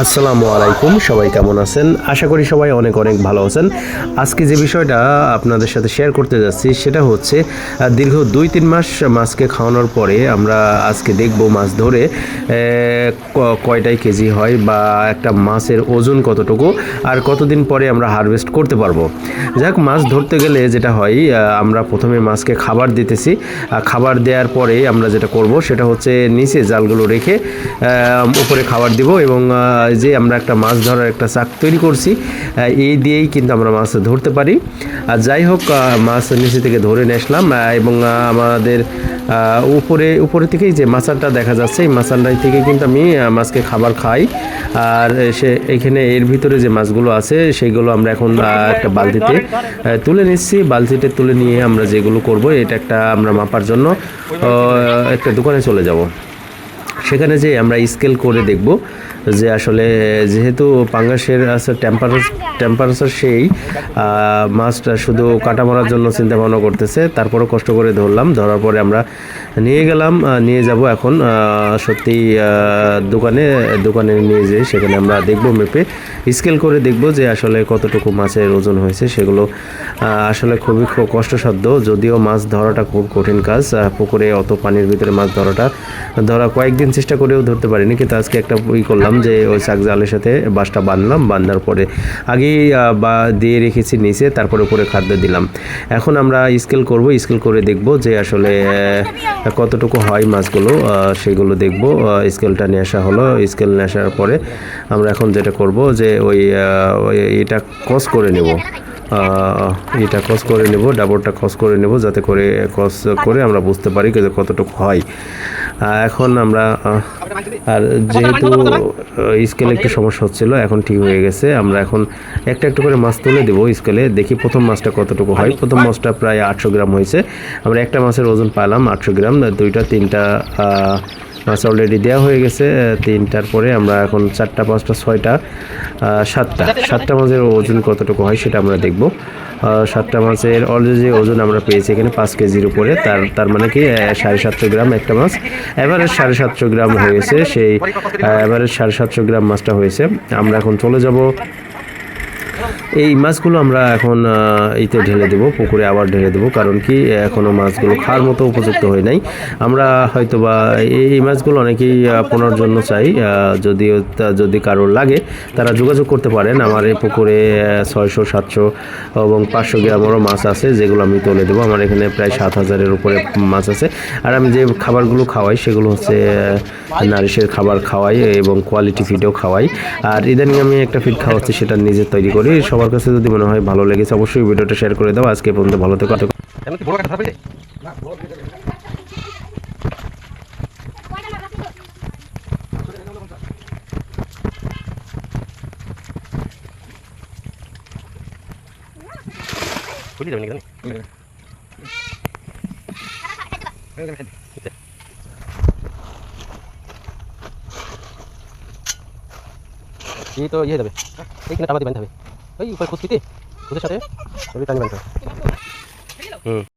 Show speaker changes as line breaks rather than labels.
আসসালামু আলাইকুম, সবাই কেমন আছেন? আশা করি সবাই অনেক অনেক ভালো আছেন। আজকে যে বিষয়টা আপনাদের সাথে শেয়ার করতে যাচ্ছি, সেটা হচ্ছে দীর্ঘ দুই তিন মাস মাছকে খাওয়ানোর পরে আমরা আজকে দেখব মাছ ধরে কয়টাই কেজি হয় বা একটা মাছের ওজন কতটুকু আর কতদিন পরে আমরা হারভেস্ট করতে পারব। যাক, মাছ ধরতে গেলে যেটা হয় আমরা প্রথমে মাছকে খাবার দিতেছি। খাবার দেওয়ার পরে আমরা যেটা করব, সেটা হচ্ছে নিচে জালগুলো রেখে উপরে খাবার দিব এবং যে আমরা একটা মাছ ধরার একটা চাক তৈরি করছি এই দিয়েই কিন্তু আমরা মাছ ধরতে পারি। আর যাই হোক মাছ নিচে থেকে ধরে নিয়ে আসলাম এবং আমাদের উপরে উপরে থেকেই যে মাছাটা দেখা যাচ্ছে, এই মাছাটাই থেকে কিন্তু আমি মাছকে খাবার খাই। আর সে, এখানে এর ভিতরে যে মাছগুলো আছে সেইগুলো আমরা এখন একটা বালতিতে তুলে নিচ্ছি। বালতিতে তুলে নিয়ে আমরা যেগুলো করব, এটা একটা আমরা মাপার জন্য একটা দোকানে চলে যাব। সেখানে যে আমরা স্কেল করে দেখব যে আসলে যেহেতু পাঙ্গাসের আছে টেম্পারেচার টেম্পারেচার সেই মাছটা শুধু কাটা মারার জন্য চিন্তা ভাবনা করতেছে। তারপরও কষ্ট করে ধরলাম, ধরার পরে আমরা নিয়ে গেলাম নিয়ে যাব এখন সত্যি দোকানে দোকানে নিয়ে যেয়ে সেখানে আমরা দেখব মেপে স্কেল করে দেখব যে আসলে কতটুকু মাছের ওজন হয়েছে, সেগুলো আসলে খুবই খুব কষ্টসাধ্য। যদিও মাছ ধরাটা খুব কঠিন কাজ পুকুরে অত পানির ভিতরে মাছ ধরাটা, ধরা কয়েকদিন চেষ্টা করেও ধরতে পারিনি, কিন্তু আজকে একটা ই করলাম যে ওই চাক জালের সাথে বাঁশটা বাঁধলাম বাঁধার পরে আগেই বা দিয়ে রেখেছি নিচে, তারপরে উপরে খাদ্য দিলাম। এখন আমরা স্কেল করব, স্কেল করে দেখব যে আসলে কতটুকু হয় মাছগুলো সেগুলো দেখব স্কেলটা নিয়ে আসা হলো, স্কেল নিয়ে আসার পরে আমরা এখন যেটা করব যে ওই এটা কস করে নেব। এটা কস করে নেব, ডাবরটা কস করে নেব, যাতে করে কস করে আমরা বুঝতে পারি যে কতটুকু হয়। এখন আমরা আর যেহেতু স্কেলে একটু সমস্যা হচ্ছিল, এখন ঠিক হয়ে গেছে। আমরা এখন একটা একটু করে মাছ তুলে দেবো স্কেলে, দেখি প্রথম মাছটা কতটুকু হয়। প্রথম মাছটা প্রায় আটশো গ্রাম হয়েছে। আমরা একটা মাছের ওজন পাইলাম আটশো গ্রাম, দুইটা, তিনটা মাছ অলরেডি দেওয়া হয়ে গেছে তিনটার পরে আমরা এখন চারটা, পাঁচটা, ছয়টা সাতটা। সাতটা মাছের ওজন কতটুকু হয় সেটা আমরা দেখব। সাতটা মাছের অলরেডি ওজন আমরা পেয়েছি এখানে পাঁচ কেজির উপরে। তার তার মানে কি সাড়ে সাতশো গ্রাম একটা মাছ। এভারেজ সাড়ে সাতশো গ্রাম হয়েছে সেই এভারেজ সাড়ে সাতশো গ্রাম মাছটা হয়েছে। আমরা এখন চলে যাব এই মাছগুলো আমরা এখন আহ, ইতে ঢেলে দেবো পুকুরে আবার ঢেলে দেবো কারণ কি এখনও মাছগুলো খাওয়ার মতো উপযুক্ত হয় নাই। আমরা হয়তো বা এই মাছগুলো অনেকেই আহ, পোনার জন্য চাই যদিও যদি কারোর লাগে তারা যোগাযোগ করতে পারেন। আমার এই পুকুরে ছয়শো সাতশো এবং পাঁচশো গ্রামেরও মাছ আছে যেগুলো আমি তুলে দেবো। আমার এখানে প্রায় সাত হাজারের উপরে মাছ আছে। আর আমি যে খাবারগুলো খাওয়াই সেগুলো হচ্ছে নারিশের খাবার খাওয়াই এবং কোয়ালিটি ফিডও খাওয়াই। আর ইদানিং আমি একটা ফিড খাওয়াচ্ছি সেটা নিজে তৈরি করি। সবার কাছে যদি মনে হয় ভালো লেগেছে অবশ্যই ভিডিওটা শেয়ার করে দাও। আজকে পর্যন্ত ভালো থেকো
এমন কি বড় কাটা থাকবে খুলি যাবে নাকি এই তো ইয়ে যাবে এইখানে টাবা দিয়ে হবে। ওই উপরে খুঁজতে খুঁজের সাথে ওই টানি বানতে হবে হুম